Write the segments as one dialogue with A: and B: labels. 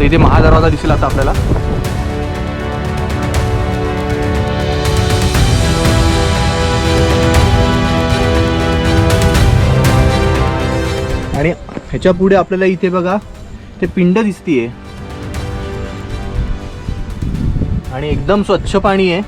A: तर इथे महादरवाजा दिसेल आता आपल्याला. आणि ह्याच्या पुढे आपल्याला इथे बघा ते पिंड दिसतीये. आणि एकदम स्वच्छ पाणी आहे.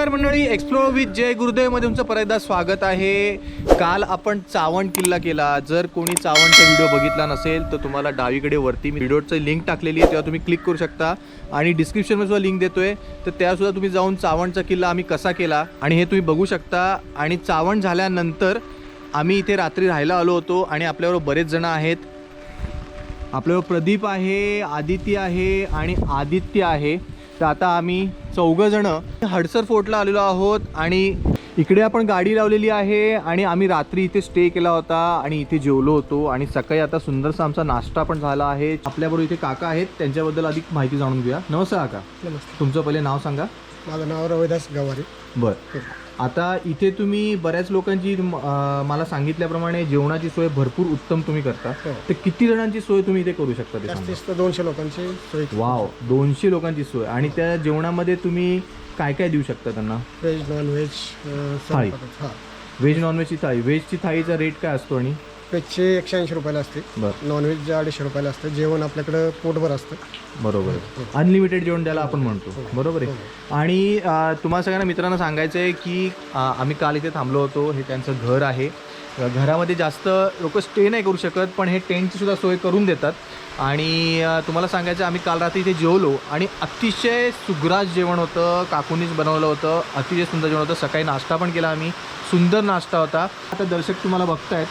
A: नमस्कार मंडळी एक्सप्लोर विथ जय गुरुदेवमध्ये तुमचं परत एकदा स्वागत आहे. काल आपण चावण किल्ला केला. जर कोणी चावणचा व्हिडिओ बघितला नसेल तर तुम्हाला डावीकडे वरती मी व्हिडिओचं लिंक टाकलेली आहे तेव्हा तुम्ही क्लिक करू शकता. आणि डिस्क्रिप्शनमध्ये सुद्धा लिंक देतोय. तर त्यासुद्धा तुम्ही जाऊन चावणचा किल्ला आम्ही कसा केला आणि हे तुम्ही बघू शकता. आणि चावण झाल्यानंतर आम्ही इथे रात्री राहायला आलो होतो आणि आपल्याबरोबर बरेच जण आहेत. आपल्यावर प्रदीप आहे आदित्य आहे आणि आदित्य आहे. तर आता आम्ही चौघ जण. हडसर फोर्टला आलेलो आहोत आणि इकडे आपण गाडी लावलेली आहे आणि आम्ही रात्री इथे स्टे केला होता आणि इथे जेवलो होतो आणि सकाळी आता सुंदरसा आमचा नाश्ता पण झाला आहे. आपल्याबरोबर इथे काका आहेत त्यांच्याबद्दल अधिक माहिती जाणून घेऊया. नमस्कार काका.
B: नमस्ते
A: तुमचं पहिले नाव सांगा.
B: माझं नाव रविदास गवारी.
A: बरं. आता इथे तुम्ही बऱ्याच लोकांची अं, मला सांगितल्याप्रमाणे जेवणाची सोय भरपूर उत्तम तुम्ही करता.
B: हो.
A: तर किती जणांची सोय तुम्ही इथे करू शकता ते सांगा.
B: जास्तीत जास्त दोनशे लोकांची सोय
A: वाव दोनशे लोकांची सोय. आणि त्या जेवणामध्ये तुम्ही काय काय देऊ शकता त्यांना?
B: Veg non veg
A: thali.
B: हां.
A: व्हेज नॉनव्हेजची थाळी. व्हेजची थाळीचा रेट काय असतो आणि?
B: व्हेजचे एकशे ऐंशी रुपयाला असते.
A: बरं.
B: नॉनव्हेज अडीचशे रुपयाला असतं जेवण आपल्याकडं पोटभर असतं.
A: बरोबर आहे. अनलिमिटेड जेवण त्याला आपण म्हणतो. बरोबर आहे. आणि अं, तुम्हाला सगळ्यांना मित्रांना सांगायचं आहे की अं, आम्ही काल इथे थांबलो होतो. हे त्यांचं घर आहे. अं, घरामध्ये जास्त लोक स्टे नाही करू शकत पण हे टेंटची सुद्धा सोय करून देतात. आणि अं, तुम्हाला सांगायचं आम्ही काल रात्री इथे जेवलो आणि अतिशय सुग्रास जेवण होतं काकूनीच बनवलं होतं अतिशय सुंदर जेवण होतं. सकाळी नाश्ता पण केला आम्ही. सुंदर नाश्ता होता. आता दर्शक तुम्हाला बघतायत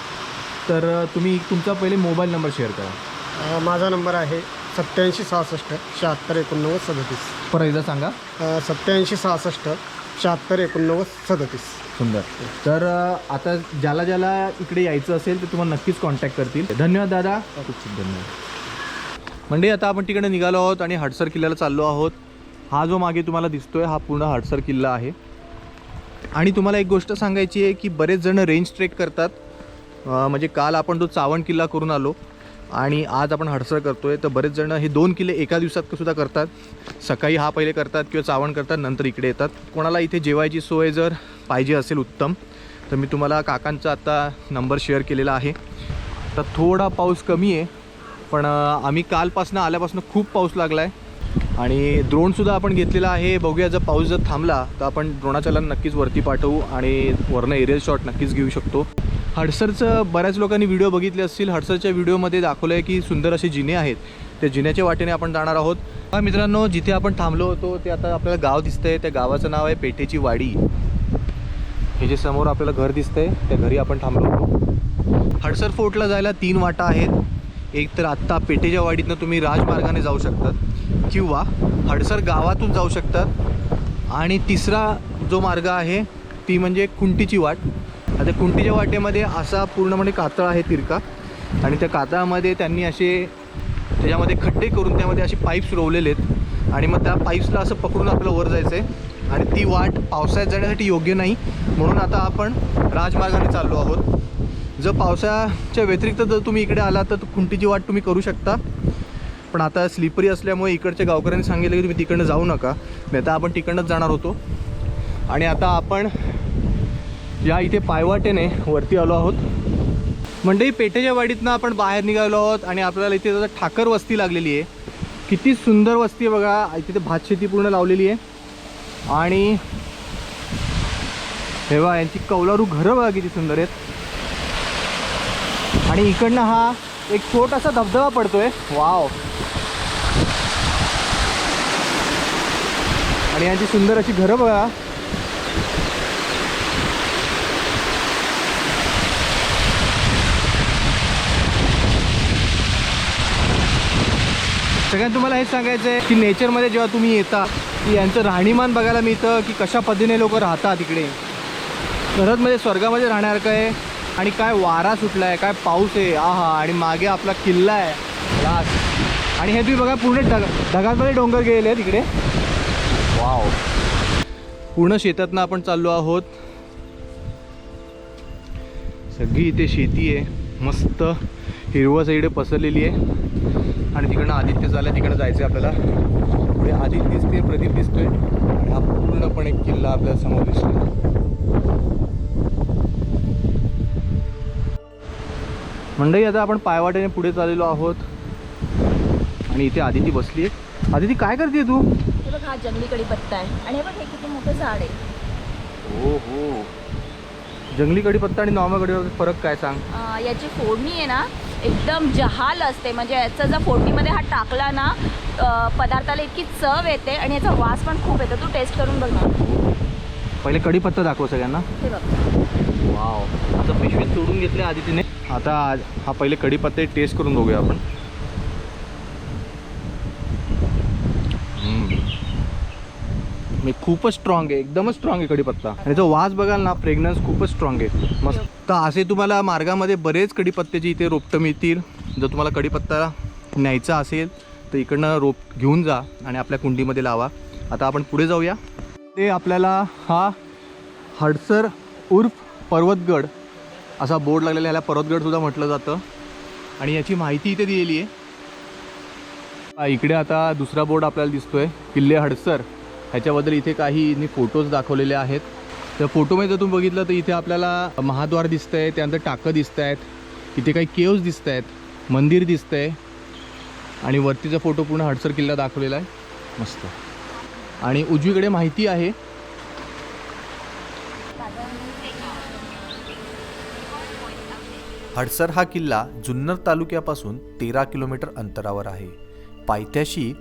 A: तर तुम्ही तुमचा पहिले मोबाईल नंबर शेअर करा.
B: अं, माझा नंबर आहे सत्याऐंशी सहासष्ट शहात्तर एकोणनव्वद सदतीस.
A: परत एकदा सांगा.
B: सत्याऐंशी सहासष्ट शहात्तर एकोणनव्वद सदतीस.
A: सुंदर. तर अ, आता ज्याला ज्याला इकडे यायचं असेल तर तुम्हाला नक्कीच कॉन्टॅक्ट करतील. धन्यवाद दादा. खूप खूप धन्यवाद. म्हणजे आता आपण तिकडे निघालो आहोत आणि हडसर किल्ल्याला चाललो आहोत. हा जो मागे तुम्हाला दिसतोय हा पूर्ण हडसर किल्ला आहे. आणि तुम्हाला एक गोष्ट सांगायची आहे की बरेच जण रेंज ट्रेक करतात. म्हणजे काल आपण तो चावण किल्ला करून आलो आणि आज आपण हडसर करतोय तर बरेच जण हे दोन किल्ले एका दिवसात सुद्धा करतात. सकाळी हा पहिले करतात किंवा चावण करतात नंतर इकडे येतात. कोणाला इथे जेवायची सोय जर पाहिजे असेल उत्तम तर मी तुम्हाला काकांचा आता नंबर शेअर केलेला आहे. तर थोडा पाऊस कमी आहे पण आम्ही कालपासनं आल्यापासून खूप पाऊस लागला आहे आणि ड्रोनसुद्धा आपण घेतलेला आहे. बघूया जर पाऊस जर थांबला तर आपण ड्रोनाच्याला नक्कीच वरती पाठवू आणि वरनं एरियल शॉट नक्कीच घेऊ शकतो. हडसरचं बऱ्याच लोकांनी व्हिडिओ बघितले असतील. हडसरच्या व्हिडिओमध्ये दाखवलं आहे की सुंदर असे जिने आहेत. त्या जिन्याच्या वाटेने आपण जाणार आहोत. हा मित्रांनो जिथे आपण थांबलो होतो ते आता आपल्याला गाव दिसतंय. त्या गावाचं नाव आहे पेठेची वाडी. हे जे समोर आपल्याला घर दिसतंय त्या घरी आपण थांबलो होतो. हडसर फोर्टला जायला तीन वाटा आहेत. एक तर आत्ता पेठेच्या वाडीतनं तुम्ही राजमार्गाने जाऊ शकतात किंवा हडसर गावातून जाऊ शकतात. आणि तिसरा जो मार्ग आहे ती म्हणजे कुंटीची वाट. आता कुंटीच्या वाटेमध्ये असा पूर्णपणे कातळ आहे तिरका. आणि त्या कातळामध्ये त्यांनी असे त्याच्यामध्ये खड्डे करून त्यामध्ये असे पाईप्स रोवलेले आहेत. आणि मग त्या पाईप्सला असं पकडून आपलं वर जायचं आहे आणि ती वाट पावसाळ्यात जाण्यासाठी योग्य नाही. म्हणून आता आपण राजमार्गाने चाललो आहोत. जर पावसाच्या व्यतिरिक्त जर तुम्ही इकडे आला तर खुंटीची वाट तुम्ही करू शकता. पण आता स्लिपरी असल्यामुळे इकडच्या गावकऱ्यांनी सांगितलं की तुम्ही तिकडनं जाऊ नका. नाही आता आपण तिकडनंच जाणार होतो. आणि आता आपण या इथे पायवाटेने वरती आलो आहोत. म्हणजे पेठेच्या वाडीतनं आपण बाहेर निघालो आहोत आणि आपल्याला इथे जरा ठाकर वस्ती लागलेली आहे. किती सुंदर वस्ती आहे बघा. तिथे भातशेती पूर्ण लावलेली आहे. आणि हे यांची कौलारू घरं बघा किती सुंदर आहेत. आणि इकडनं हा एक छोटासा धबधबा पडतोय. वाव. आणि यांची सुंदर अशी घरं बघा. सगळ्यात तुम्हाला हेच सांगायचं आहे की नेचरमध्ये जेव्हा तुम्ही येता की यांचं राहणीमान बघायला मिळतं की कशा पद्धतीने लोक राहतात इकडे खरंच म्हणजे स्वर्गामध्ये राहणार आहे आणि काय वारा सुटला आहे काय पाऊस आहे आहा आणि मागे आपला किल्ला आहे. आणि हे तुम्ही बघा पूर्ण ढग ढगांमध्ये डोंगर गेले आहेत इकडे. वाव. पूर्ण शेतातनं आपण चाललो आहोत. सगळी इथे शेती आहे. मस्त हिरवं साईड पसरलेली आहे. आणि तिकडनं आदित्य झालं तिकडं जायचं आहे आपल्याला. पुढे आदित्य दिसते प्रदीप दिसतोय. आणि हा पूर्णपणे किल्ला आपल्यासमोर दिसतोय. मंडळी आता आपण पायवाटेने पुढे चाललेलो आहोत. आणि इथे आदिती बसली आहे. आदिती काय करते तू?
C: हे जंगली कडीपत्ता आहे. आणि हे बघ हे किती मोठं झाड आहे.
A: हो हो जंगली कडीपत्ता आणि नॉर्मल कडीपत्ता फरक काय सांग?
C: अं, याची फोडणी आहे ना एकदम जहाल असते. म्हणजे याचा जर फोडणीमध्ये हा टाकला ना अं, पदार्थाला इतकी चव येते आणि याचा वास पण खूप येतो. तू टेस्ट करून बघ ना.
A: पहिले कडीपत्ता दाखव सगळ्यांना.
C: हे बघ.
A: वाव. आता पिशवीत सोडून घेतले आदितीने. आता आज हा पहिले कडीपत्ते टेस्ट करून बघूया आपण. मी खूपच स्ट्रॉंग आहे एकदमच स्ट्रॉंग आहे कडीपत्ता आणि जो वास बघाल ना फ्रेग्रन्स खूपच स्ट्रॉंग आहे. मस्त. तर असे तुम्हाला मार्गामध्ये बरेच कडीपत्त्याची इथे रोपटं मिळतील. जर तुम्हाला कडीपत्ता न्यायचा असेल तर इकडनं रोप घेऊन जा आणि आपल्या कुंडीमध्ये लावा. आता आपण पुढे जाऊया. ते आपल्याला हा हडसर उर्फ पर्वतगड असा बोर्ड लागलेला ह्याला पर्वतगडसुद्धा म्हटलं जातं. आणि याची माहिती इथे दिलेली आहे. इकडे आता दुसरा बोर्ड आपल्याला दिसतोय. किल्ले हडसर. ह्याच्याबद्दल इथे काही फोटोज दाखवलेले आहेत. त्या फोटोमध्ये जर तुम्ही बघितलं तर इथे आपल्याला महाद्वार दिसतं आहे त्यानंतर टाकं दिसत आहेत इथे काही केव्ज दिसत आहेत मंदिर दिसतं आहे आणि वरतीचा फोटो पूर्ण हडसर किल्ला दाखवलेला आहे. मस्त. आणि उजवीकडे माहिती आहे
D: हडसर हा किल्ला जुन्नर तालुक्यापासून तेरा किलोमीटर अंतरावर आहे. पायथ्याशी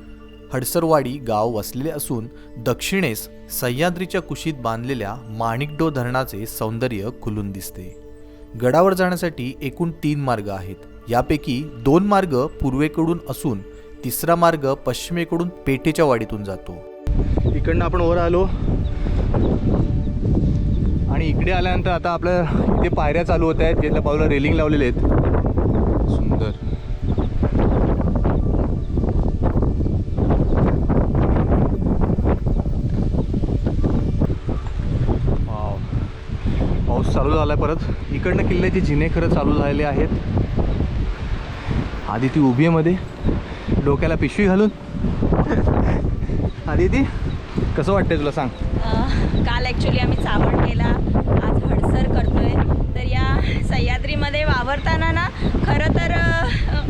D: हडसरवाडी गाव वसलेले असून दक्षिणेस सह्याद्रीच्या कुशीत बांधलेल्या माणिकडो धरणाचे सौंदर्य खुलून दिसते. गडावर जाण्यासाठी एकूण तीन मार्ग आहेत. यापैकी दोन मार्ग पूर्वेकडून असून तिसरा मार्ग पश्चिमेकडून पेठेच्या वाडीतून जातो.
A: इकडनं आपण वर आलो. आणि इकडे आल्यानंतर आता आपल्या इथे पायऱ्या चालू होत आहेत. ज्याच्या बाजूला रेलिंग लावलेले आहेत. सुंदर वाव. पाऊस आहे परत. इकडनं किल्ल्याचे जिने खरं चालू झालेले आहेत. आधी ती उभी आहे मध्ये. डोक्याला पिशवी घालून. आदिती कसं वाटतंय तुला सांग?
C: काल ॲक्च्युली आम्ही चावण केला आज हडसर करतोय. तर या सह्याद्रीमध्ये वावरताना ना खरं तर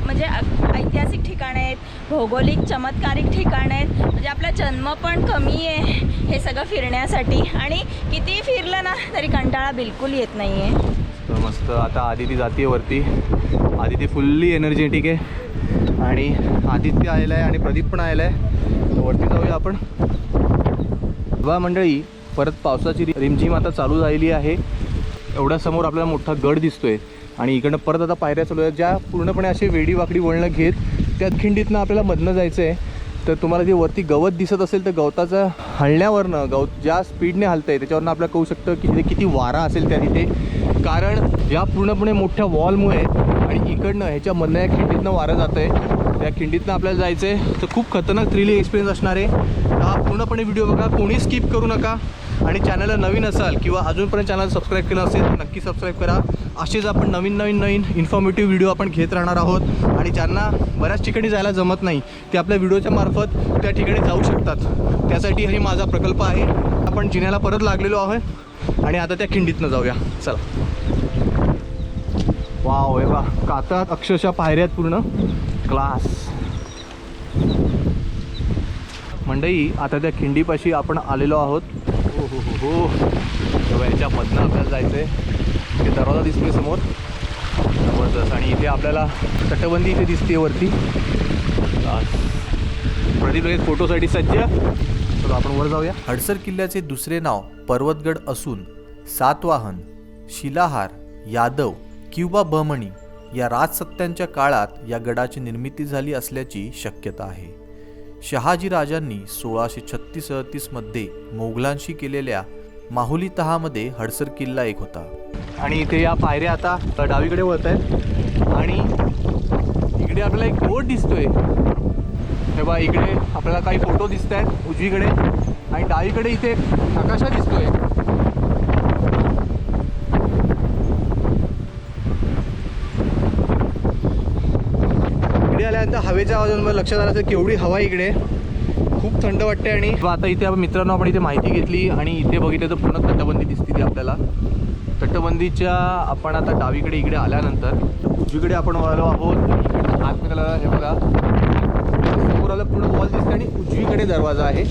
C: म्हणजे ऐतिहासिक ठिकाणं आहेत. भौगोलिक चमत्कारिक ठिकाण आहेत. म्हणजे आपला जन्म पण कमी आहे हे सगळं फिरण्यासाठी. आणि कितीही फिरलं ना तरी कंटाळा बिलकुल येत नाही आहे
A: मस्त आता आदिती जाते वरती. आदिती फुल्ली एनर्जेटिक आहे. आणि आदित्य आलेला आहे आणि प्रदीप पण आलेला आहे. वरती जाऊया आपण. बघा मंडळी परत पावसाची रिमझिम आता चालू झालेली आहे. एवढ्या समोर आपल्याला मोठा गड दिसतोय. आणि इकडनं परत आता पायऱ्या चालू आहेत ज्या पूर्णपणे असे वेडीवाकडी वळणं घेत त्या खिंडीतनं आपल्याला मधनं जायचं आहे तर तुम्हाला जे वरती गवत दिसत असेल तर गवताचं हलण्यावरनं गवत ज्या स्पीडने हलतं आहे त्याच्यावरनं आपल्याला कळू शकतं की तिथे किती वारा असेल त्या तिथे. कारण या पूर्णपणे मोठ्या वॉलमुळे आणि इकडनं ह्याच्यामधनं या खिंडीतनं वारं जातं आहे त्या खिंडीतनं आपल्याला जायचं आहे तर खूप खतरनाक थ्रिलिंग एक्सपिरियन्स असणार आहे. हा पूर्णपणे व्हिडिओ बघा. कोणी स्किप करू नका. आणि चॅनलला नवीन असाल किंवा अजूनपर्यंत चॅनल सबस्क्राईब केलं असेल तर नक्की सबस्क्राईब करा. असेच आपण नवीन नवीन नवीन इन्फॉर्मेटिव्ह व्हिडिओ आपण घेत राहणार आहोत. आणि ज्यांना बऱ्याच ठिकाणी जायला जमत नाही ते आपल्या व्हिडिओच्या मार्फत त्या ठिकाणी जाऊ शकतात. त्यासाठी हे माझा प्रकल्प आहे. आपण जिन्याला परत लागलेलो आहोत. आणि आता त्या खिंडीतनं जाऊया. चला. वाव हे वा कातात अक्षरशः पायऱ्यात पूर्ण. क्लास मंडई आता त्या खिंडीपाशी आपण आलेलो आहोत. हो हो हो हो याच्यामधनं आपल्याला जायचं आहे इथे दरवाजा दिसतोय समोर. जबरदस्त आणि इथे आपल्याला तटबंदी इथे दिसते वरती. प्रदीप लगेच फोटोसाठी सज्ज. तर आपण वर जाऊया.
D: हडसर किल्ल्याचे दुसरे नाव पर्वतगड असून सातवाहन शिलाहार यादव किंवा बमणी या राजसत्त्यांच्या काळात या गडाची निर्मिती झाली असल्याची शक्यता आहे. शहाजी राजांनी सोळाशे छत्तीस अडतीसमध्ये मोगलांशी केलेल्या माहुली तहामध्ये हडसर किल्ला एक होता.
A: आणि इथे या पायऱ्या आता डावीकडे वळत आहेत. आणि इकडे आपल्याला एक बोट दिसतोय. तेव्हा इकडे आपल्याला काही फोटो दिसत आहेत उजवीकडे आणि डावीकडे इथे एक नकाशा दिसतोय. इकडे आल्यानंतर हवेच्या आवाजांवर लक्षात आलं असेल केवढी हवा इकडे. खूप थंड वाटते आणि आता इथे मित्रांनो आपण इथे माहिती घेतली आणि इथे बघितलं तर पूर्ण तटबंदी दिसते ती आपल्याला. तटबंदीच्या आपण आता डावीकडे इकडे आल्यानंतर उजवीकडे आपण वळलो आहोत आतमध्ये हे बघा समोर आलं पूर्ण वॉल दिसते आणि उजवीकडे दरवाजा आहे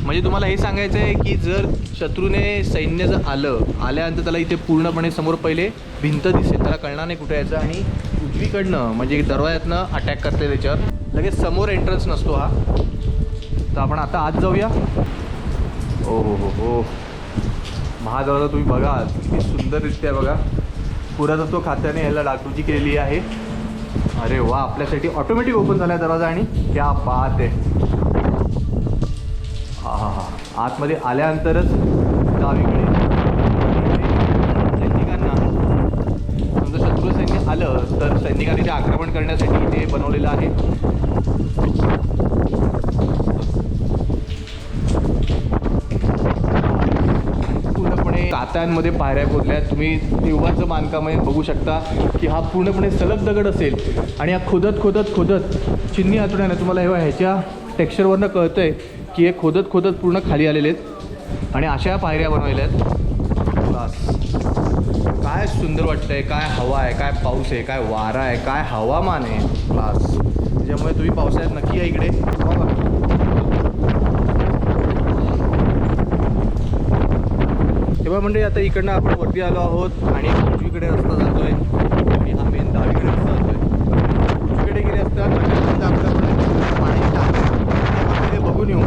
A: म्हणजे तुम्हाला हे सांगायचं आहे की जर शत्रूने सैन्य जर आलं आल्यानंतर त्याला इथे पूर्णपणे समोर पहिले भिंत दिसेल त्याला कळणार नाही कुठे यायचं आणि उजवीकडनं म्हणजे दरवाज्यातनं अटॅक करते त्याच्यावर लगेच समोर एंट्रन्स नसतो हा तर आपण आता आत जाऊया ओ हो हो हो महादरवाजा तुम्ही बघा किती सुंदररित्या बघा. पुरातत्व खात्याने याला डागडुजी केलेली आहे. अरे वा आपल्यासाठी ऑटोमॅटिक ओपन झाला दरवाजा आणि क्या बात आहे. हा हा हा. आतमध्ये आल्यानंतरच डावीकडे सैनिकांना. समजा शत्रू सैन्य आलं तर सैनिकांनी ते आक्रमण करण्यासाठी ते बनवलेलं आहे. पूर्णपणे पायऱ्या खोदल्या आहेत. तुम्ही देवाचं बांधकाम बघू शकता की हा पूर्णपणे सलग दगड असेल. आणि हा खोदत खोदत खोदत चिन्नी हातोड्याने तुम्हाला हे ह्याच्या टेक्स्चरवरनं कळतं आहे की हे खोदत खोदत पूर्ण खाली आलेले आहेत. आणि अशा पायऱ्या बनवलेल्या आहेत. काय सुंदर वाटतंय काय हवा आहे काय पाऊस आहे काय वारा आहे काय हवामान आहे. क्लास त्याच्यामुळे तुम्ही पावसाळ्यात नक्की या इकडे. म्हणजे आता इकडनं आपण वरती आलो आहोत आणि उजवीकडे रस्ता जातोय आणि हा मेन डावीकडे रस्ता जातोय उजवीकडे गेले असता आपल्याकडे पाणी ते बघून येऊ.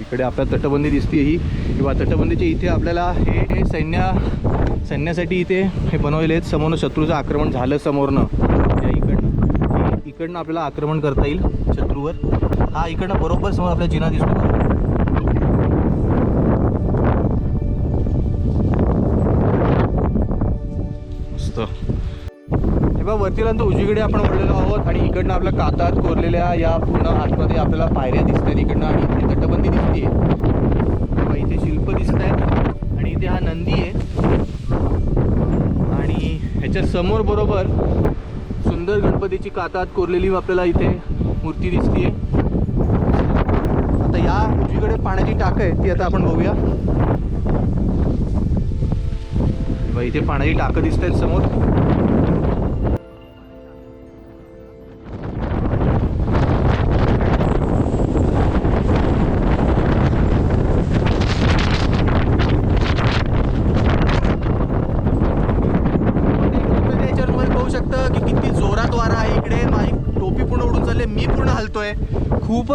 A: इकडे आपल्या तटबंदी दिसते ही. किंवा तटबंदीच्या इथे आपल्याला हे सैन्या सैन्य सैन्यासाठी इथे हे बनवलेले आहेत. समोरनं शत्रूचं आक्रमण झालं समोरनं. या इकडनं. इकडनं आपल्याला आक्रमण करता येईल शत्रूवर. हा इकडनं बरोबर समोर आपल्या जिना दिसतो. बघा वरती आल्यानंतर उजवीकडे आपण वळलेलो आहोत आणि इकडनं आपल्या कातात कोरलेल्या या पूर्ण आतमध्ये आपल्याला पायऱ्या दिसत आहेत इकडनं आणि इथे तटबंदी दिसते इथे शिल्प दिसत आहेत आणि इथे हा नंदी आहे. आणि ह्याच्या समोर बरोबर सुंदर गणपतीची कातात कोरलेली आपल्याला इथे मूर्ती दिसते आता या उजवीकडे पाण्याची टाक आहे ती आता आपण बघूया. इथे पाण्याची टाकं दिसत आहेत समोर.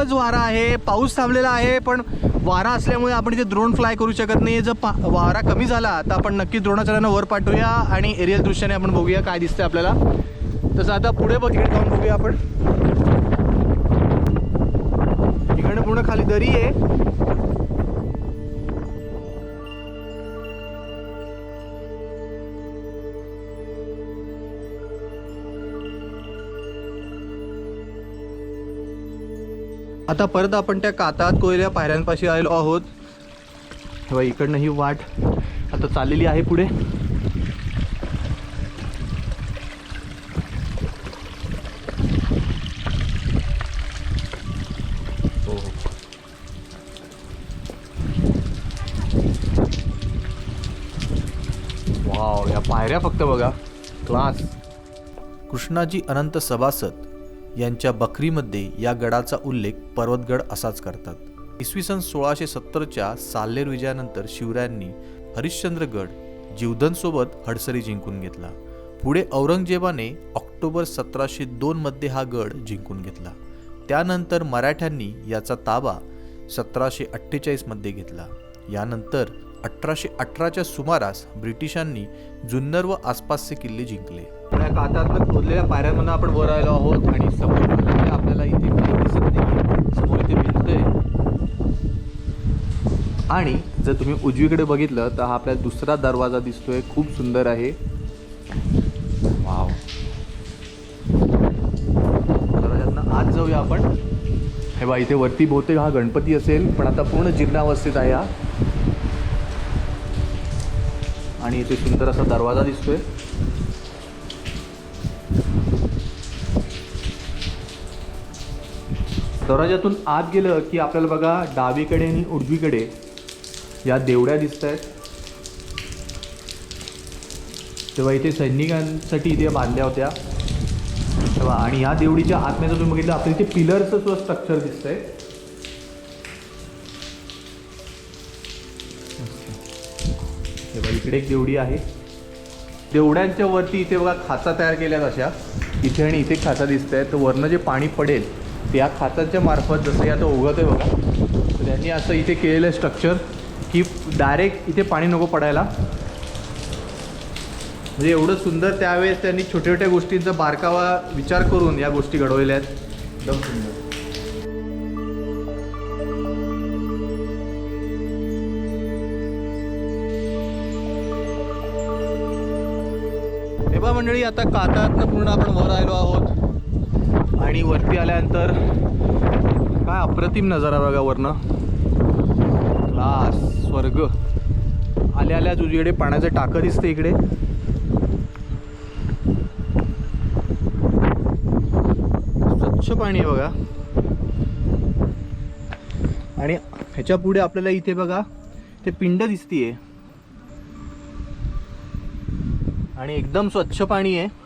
A: खूपच वारा आहे पाऊस थांबलेला आहे पण वारा असल्यामुळे आपण इथे ड्रोन फ्लाय करू शकत नाही. जर पा वारा कमी झाला तर आपण नक्की द्रोणाचार्यांना वर पाठवूया आणि एरियल दृश्याने आपण बघूया काय दिसतंय आपल्याला. तसं आता पुढे बघ इकडे जाऊन बघूया आपण. इकडनं पूर्ण खाली दरी आहे. आता परत आपण त्या कातात कोयल्या पायऱ्यांपाशी आलेलो आहोत. तेव्हा इकडनं ही वाट आता चाललेली आहे पुढे. हो. हो. वाव या पायऱ्या फक्त बघा. क्लास.
D: कृष्णाजी अनंत सभासद. यांच्या बकरीमध्ये या गडाचा उल्लेख पर्वतगड असाच करतात. इसवी सन सोळाशे सत्तरच्या साल्हेर विजयानंतर शिवरायांनी हरिश्चंद्रगड जीवधनसोबत हडसरी जिंकून घेतला. पुढे औरंगजेबाने ऑक्टोबर सतराशे दोनमध्ये हा गड जिंकून घेतला. त्यानंतर मराठ्यांनी याचा ताबा सतराशे अठ्ठेचाळीसमध्ये घेतला. यानंतर अठराशे अठराच्या सुमारास ब्रिटिशांनी जुन्नर व आसपासचे किल्ले जिंकले.
A: त्या खोदलेल्या पायऱ्यांमधून आपण वर आलो आहोत आणि समोर म्हणजे आपल्याला इथे काही दिसत नाही समोर इथे भिंत आहे. आणि जर तुम्ही उजवीकडे बघितलं तर हा आपल्याला दुसरा दरवाजा दिसतोय. खूप सुंदर आहे. वाव. दरवाजातनं आत जाऊया आपण. हे बा इथे वरती बहुतेक हा गणपती असेल पण आता पूर्ण जीर्णावस्थेत आहे हा. आणि इथे सुंदर असा दरवाजा दिसतोय. दरवाजातून आत गेलं की आपल्याला बघा डावीकडे आणि उजवीकडे या देवड्या दिसत आहेत तेव्हा इथे सैनिकांसाठी इथे बांधल्या होत्या. तेव्हा आणि ह्या देवडीच्या आतमध्ये तुम्ही बघितलं आपल्या इथे पिलरचं सुद्धा स्ट्रक्चर दिसतंय. तेव्हा इकडे एक देवडी आहे. देवड्यांच्या वरती इथे बघा खाचा तयार केल्यात अशा. इथे आणि इथे खाचा दिसत आहे तर वरनं जे पाणी पडेल या खाचाच्या मार्फत जसं हे आता उगत आहे बघा तर त्यांनी असं इथे केलेलं आहे स्ट्रक्चर की डायरेक्ट इथे पाणी नको पडायला. म्हणजे एवढं सुंदर त्यावेळेस त्यांनी छोट्या छोट्या गोष्टींचा बारकावा विचार करून या गोष्टी घडवलेल्या आहेत. एकदम सुंदर. हे बा मंडळी आता कातातनं पूर्ण आपण वर आलो आहोत. आणि वरती आल्यानंतर काय अप्रतिम नजारा बघा वरनं. क्लास स्वर्ग. आल्या आल्या तुझ्याकडे पाण्याचं टाकं दिसतं इकडे. स्वच्छ पाणी आहे बघा. आणि ह्याच्या पुढे आपल्याला इथे बघा ते पिंड दिसतीये. आणि एकदम स्वच्छ पाणी आहे.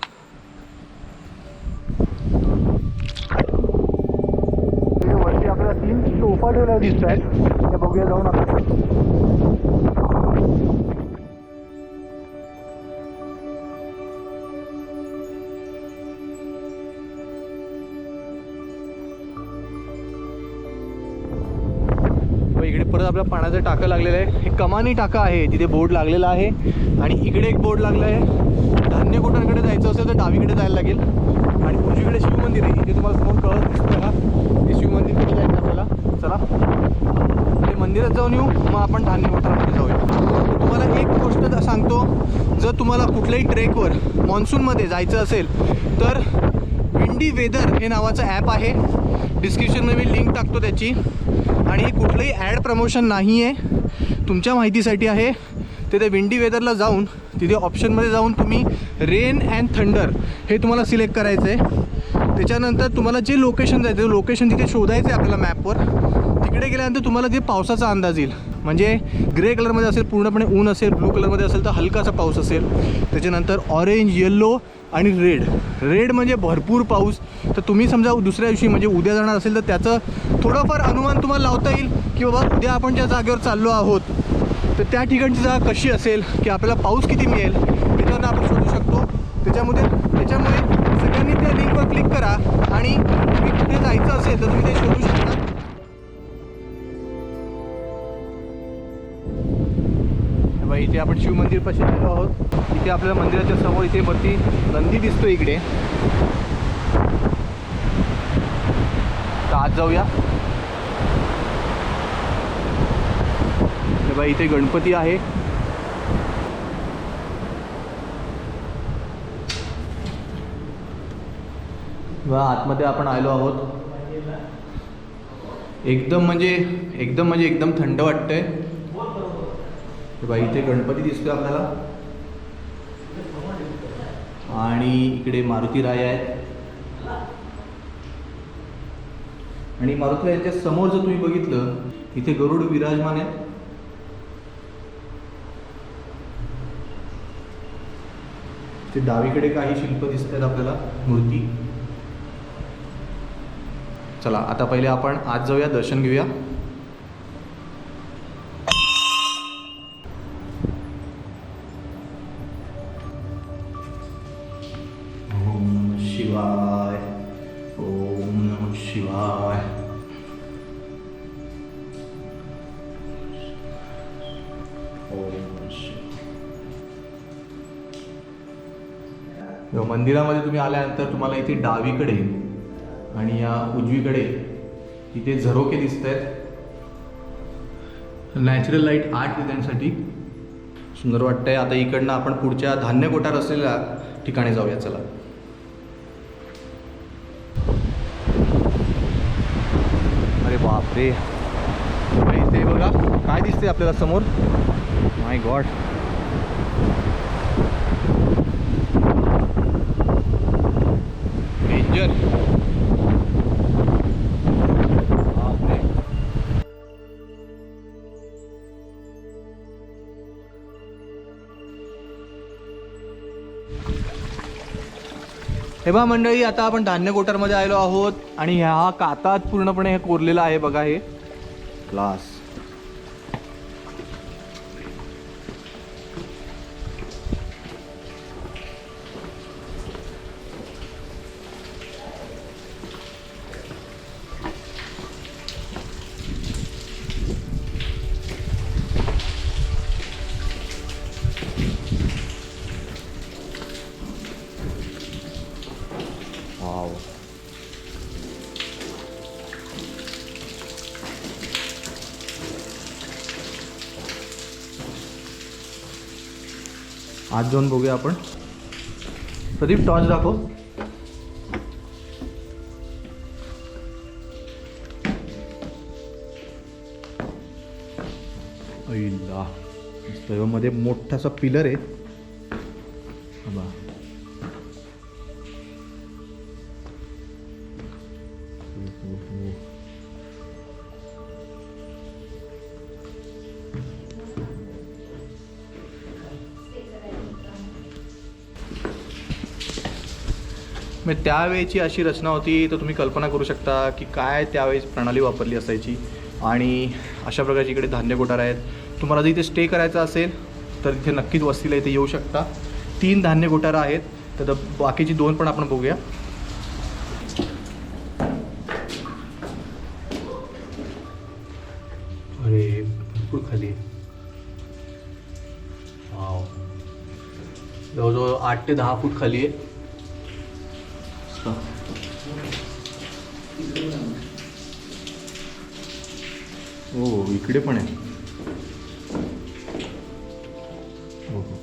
A: दिसत आहेत त्या बघूया जाऊन आपण इकडे परत आपल्या पाण्याचं टाकं लागलेलं आहे. हे कमानी टाका आहे. तिथे बोर्ड लागलेला आहे. आणि इकडे एक बोर्ड लागला आहे. धान्य कोटांकडे जायचं असेल तर डावीकडे जायला लागेल. आणि उजवीकडे शिवमंदिर आहे. इथे तुम्हाला समोर कळत दिसतं ना ते शिवमंदिर चला. ते मंदिरात जाऊन येऊ मग आपण ठाणे कोटांकडे जाऊया. तुम्हाला एक गोष्ट सांगतो जर तुम्हाला कुठल्याही ट्रेकवर मान्सूनमध्ये जायचं असेल तर विंडी वेदर हे नावाचं ॲप आहे. डिस्क्रिप्शनमध्ये मी लिंक टाकतो त्याची. आणि हे कुठलंही ॲड प्रमोशन नाही आहे तुमच्या माहितीसाठी आहे. तिथे विंडी वेदरला जाऊन तिथे ऑप्शनमध्ये जाऊन तुम्ही रेन अँड थंडर हे तुम्हाला सिलेक्ट करायचं आहे त्याच्यानंतर तुम्हाला जे लोकेशन जायचं लोकेशन तिथे शोधायचं आहे आपल्याला मॅपवर तिकडे गेल्यानंतर तुम्हाला जे पावसाचा अंदाज येईल म्हणजे ग्रे कलरमध्ये असेल पूर्णपणे ऊन असेल ब्लू कलरमध्ये असेल तर हलकासा पाऊस असेल. त्याच्यानंतर ऑरेंज येल्लो आणि रेड रेड म्हणजे भरपूर पाऊस. तर तुम्ही समजा दुसऱ्या दिवशी म्हणजे उद्या जाणार असेल तर त्याचं थोडंफार अनुमान तुम्हाला लावता येईल की बाबा उद्या आपण ज्या जागेवर चाललो आहोत तर त्या ठिकाणची जागा कशी असेल की आपल्याला पाऊस किती मिळेल त्याच्यावरनं आपण शोधू शकतो. त्याच्यामध्ये त्याच्यामुळे सगळ्यांनी त्या लिंकवर क्लिक करा आणि तुम्ही कुठे जायचं असेल तर तुम्ही ते शोधू शकता. इथे आपण शिवमंदिर पाशी आलो आहोत. इथे आपल्याला मंदिराच्या समोर इथे वरती नंदी दिसतो इकडे. तर आज जाऊया. हे इथे गणपती आहे. आतमध्ये आपण आलो आहोत. एकदम म्हणजे एकदम म्हणजे एकदम थंड वाटतंय. हे बघा, इथे गणपती दिसतोय आपल्याला. आणि इकडे मारुती राय आहेत. आणि मारुती रायाच्या समोर जर तुम्ही बघितलं इथे गरुड विराजमान आहेत. ते डावीकडे काही शिल्प दिसत आहेत आपल्याला मूर्ती. चला आता पहिले आपण आज जाऊया दर्शन घेऊया. तुम्ही आल्यानंतर तुम्हाला इथे डावीकडे आणि या उजवीकडे इथे झरोके दिसत आहेत नॅचरल लाइट आठ विद्यांसाठी सुंदर वाटतंय. आता इकडनं आपण पुढच्या धान्य कोठार असलेल्या ठिकाणी जाऊया. चला. अरे बापरे. इथे बघा काय दिसते आपल्याला समोर? माय गॉड डेंजर हे बघा मंडळी आता आपण धान्य कोठारमध्ये आलो आहोत आणि ह्या कातात पूर्णपणे हे कोरलेलं आहे बघा हे. क्लास आज जाऊन बघूया आपण. प्रदीप टॉर्च दाखव. मध्ये मोठासा पिलर आहे. मग त्यावेळेची अशी रचना होती तर तुम्ही कल्पना करू शकता की काय त्यावेळेस प्रणाली वापरली असायची. आणि अशा प्रकारची इकडे धान्य कोठार आहेत. तुम्हाला जर इथे स्टे करायचा असेल तर इथे नक्कीच वस्तीला इथे येऊ शकता. तीन धान्य कोठारं आहेत. तर बाकीची दोन पण आपण बघूया. अरे भरपूर खाली आहे. जवळजवळ आठ ते दहा फूट खाली आहे हो, हो इकडे पण आहे. हो, हो.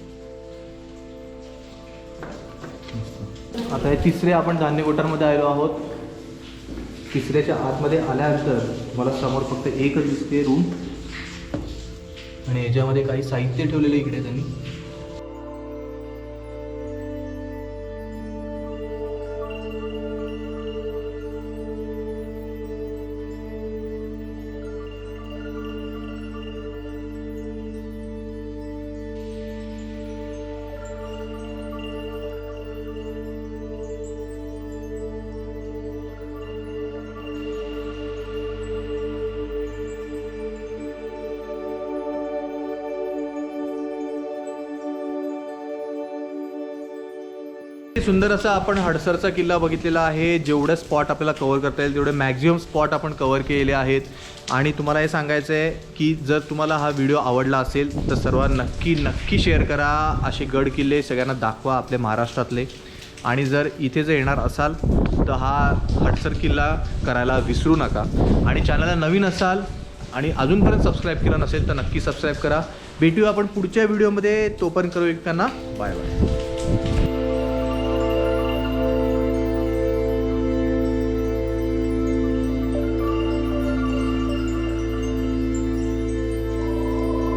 A: आता हे तिसरे आपण धान्य कोठारमध्ये आलो आहोत. तिसऱ्याच्या आतमध्ये आल्यानंतर मला समोर फक्त एकच दिसते रूम आणि याच्यामध्ये काही साहित्य ठेवलेलं इकडे त्यांनी. सुंदर असा आपण हडसरचा किल्ला बघितलेला आहे. जेवढं स्पॉट आपल्याला कव्हर करता येईल तेवढे मॅक्झिमम स्पॉट आपण कव्हर केलेले आहेत. आणि तुम्हाला हे सांगायचं आहे की जर तुम्हाला हा व्हिडिओ आवडला असेल तर सर्व नक्की नक्की शेअर करा. असे गड किल्ले सगळ्यांना दाखवा आपले महाराष्ट्रातले. आणि जर इथे जर येणार असाल तर हा हडसर किल्ला करायला विसरू नका. आणि चॅनलला नवीन असाल आणि अजूनपर्यंत सबस्क्राईब केलं नसेल तर नक्की सबस्क्राईब करा. भेटूया आपण पुढच्या व्हिडिओमध्ये तोपर्यंत करू एकमेकांना बाय बाय